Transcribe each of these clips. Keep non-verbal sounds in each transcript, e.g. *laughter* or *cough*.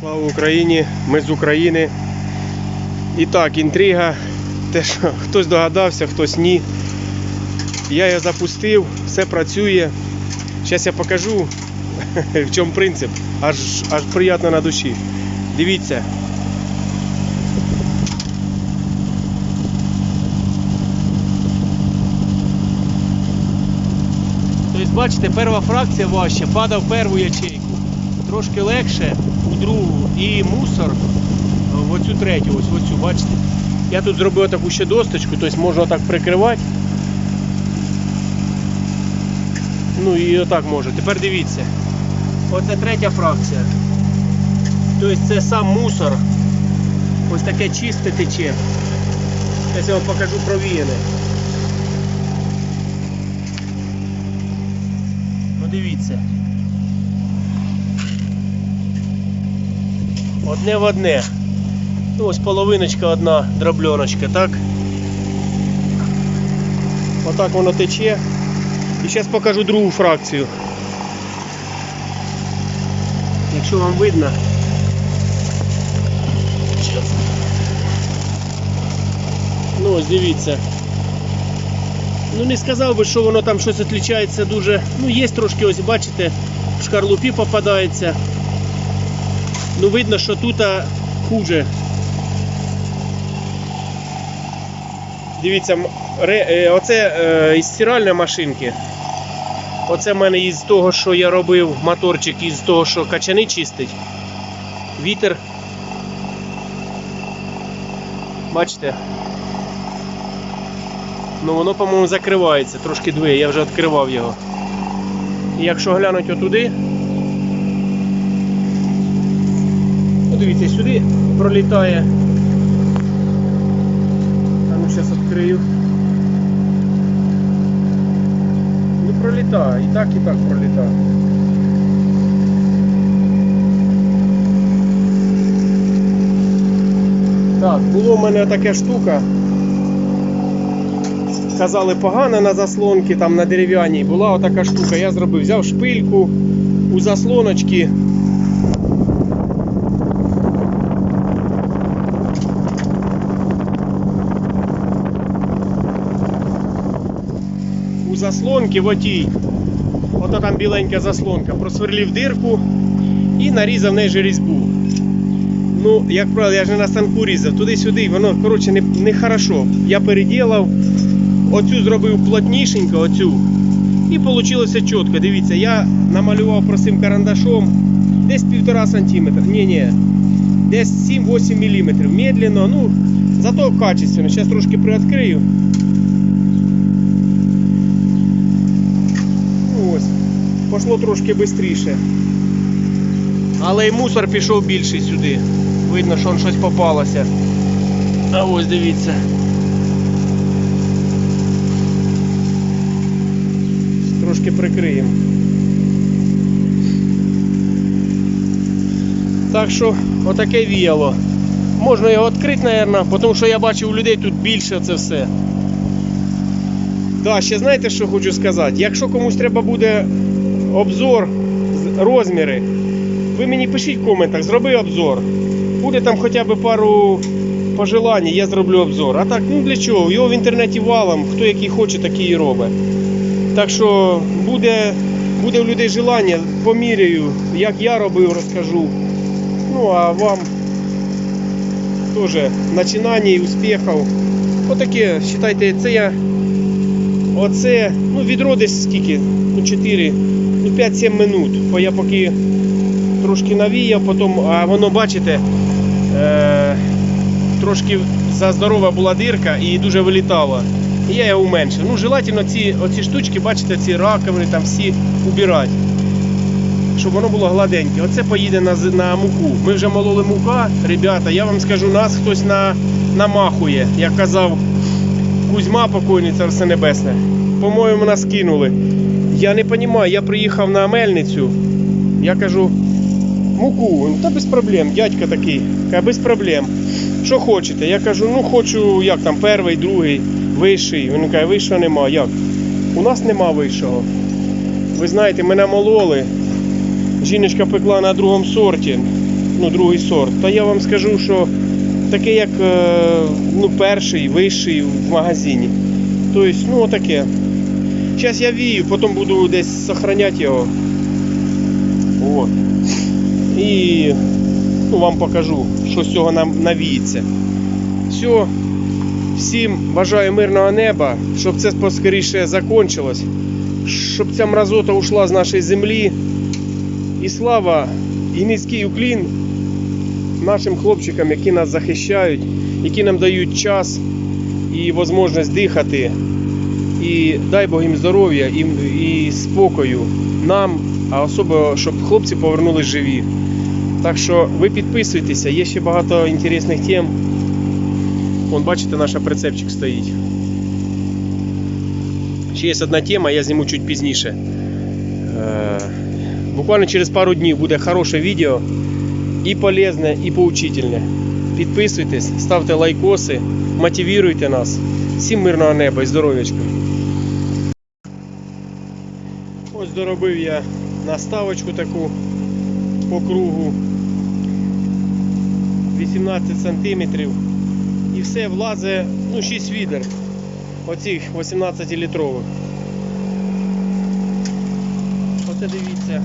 Слава Україні! Ми з України. І так, інтрига. Те, що хтось догадався, хтось ні. Я його запустив, все працює. Зараз я покажу, *laughs* в чому принцип. Аж, аж приємно на душі. Дивіться. Тобто, бачите, перша фракція важча, падав першу ячейку. Трошки легше у другу і мусор в оцю третю, ось оцю, бачите? Я тут зробив таку ще досточку, тобто можна так прикривати. Ну і отак можу. Тепер дивіться. Оце третя фракція. Тобто це сам мусор. Ось таке чисте тече. Зараз я вам покажу провіяне. Ну дивіться. Одне в одне. Ну, ось половиночка одна дробльоночка, так? Отак воно тече. І зараз покажу другу фракцію. Якщо вам видно. Ну ось дивіться. Ну не сказав би, що воно там щось відрізняється дуже. Ну є трошки, ось бачите, в шкарлупі попадається. Ну видно, що тут хуже. Дивіться, е, оце е, із стиральної машинки. Оце в мене із того, що я робив моторчик, із того, що качани чистить. Вітер. Бачите? Ну воно, по-моєму, закривається, трошки двоє, я вже відкривав його. І якщо глянуть отуди, Ну, дивіться, сюди пролітає. А ну зараз відкрию. Ну пролітає, і так, і так пролітає. Так, було в мене така штука. Казали погано на заслонки, там на дерев'яній. Була отака штука. Я зробив, взяв шпильку у заслоночки. Заслонки в отій. Ото там біленька заслонка. Просверлив дирку і нарізав в неї різьбу. Ну, як правило, я ж не на станку різав, туди-сюди, воно коротше не, не хорошо. Я переділав, оцю зробив плотнішенько, оцю. І вийшло чітко. Дивіться, я намалював простим карандашом десь півтора сантиметра. Ні, ні. Десь 7-8 мм. Медленно, ну, зато качественно. Зараз трошки приоткрию. Ну, ось, пошло трошки швидше. Але й мусор пішов більший сюди. Видно, що щось попалося. А ось дивіться. Трошки прикриємо. Так що отаке віяло. Можна його відкрити, мабуть, тому що я бачив у людей тут більше це все. Да, ще знаєте, що хочу сказати? Якщо комусь треба буде обзор, розміри, ви мені пишіть в коментах, зроби обзор. Буде там хоча б пару пожелань, я зроблю обзор. А так, ну для чого? Його в інтернеті валом, хто який хоче, такий і робить. Так що буде, буде у людей желання, поміряю, як я робив, розкажу. Ну а вам теж начинання і успіхів. Отаке, вважайте, це я Оце, ну відро десь скільки? Ну 4, ну 5-7 минут. Бо я поки трошки навіяв, потім, а воно, бачите, е, трошки заздорова була дирка і дуже вилітала. І я його уменшив. Ну, желательно ці оці штучки, бачите, ці раковини там всі убирати. Щоб воно було гладеньке. Оце поїде на, на муку. Ми вже мололи мука, ребята, я вам скажу, нас хтось на, намахує, як казав Кузьма покойний царство небесне. По-моєму, нас кинули. Я не розумію, я приїхав на мельницю. Я кажу, муку, ну та без проблем, дядько такий, каже, без проблем. Що хочете? Я кажу, ну хочу, як там, перший, другий, вищий. Він каже, вищого нема. Як? У нас нема вищого. Ви знаєте, мене мололи. Жіночка пекла на другому сорті. ну, другий сорт, то я вам скажу, що таке як е, ну, перший, вищий в магазині. Тобто, ну отаке. Зараз я вію, потім буду десь зберігати його. От. І ну, вам покажу, що з цього нам навіється. Все. Всім бажаю мирного неба, щоб це поскоріше закончилось, щоб ця мразота ушла з нашої землі. І слава і низький уклін нашим хлопчикам, які нас захищають, які нам дають час і можливість дихати. І дай Бог їм здоров'я і, і спокою нам, а особливо, щоб хлопці повернулись живі. Так що ви підписуйтеся, є ще багато інтересних тем. Вон, бачите, наш прицепчик стоїть. Ще є одна тема, я зніму чуть пізніше. Е, Буквально через пару днів буде хороше відео. І полезне, і поучительне. Підписуйтесь, ставте лайкоси, мотивуйте нас. Всім мирного неба і здоров'ячка. Ось доробив я наставочку таку по кругу 18 сантиметрів. І все влазить, ну 6 відер. Оцих 18 літрових. Оце дивіться.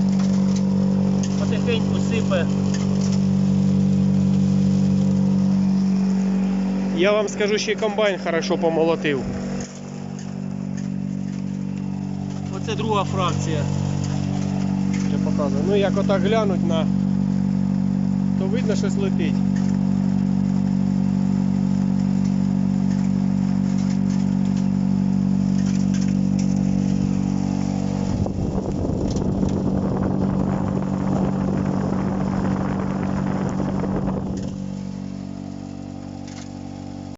Потихеньку сипе. Я вам скажу, ще й комбайн хорошо помолотив. Оце друга фракція. Вже показую. Ну як отак глянуть на, то видно, щось летить.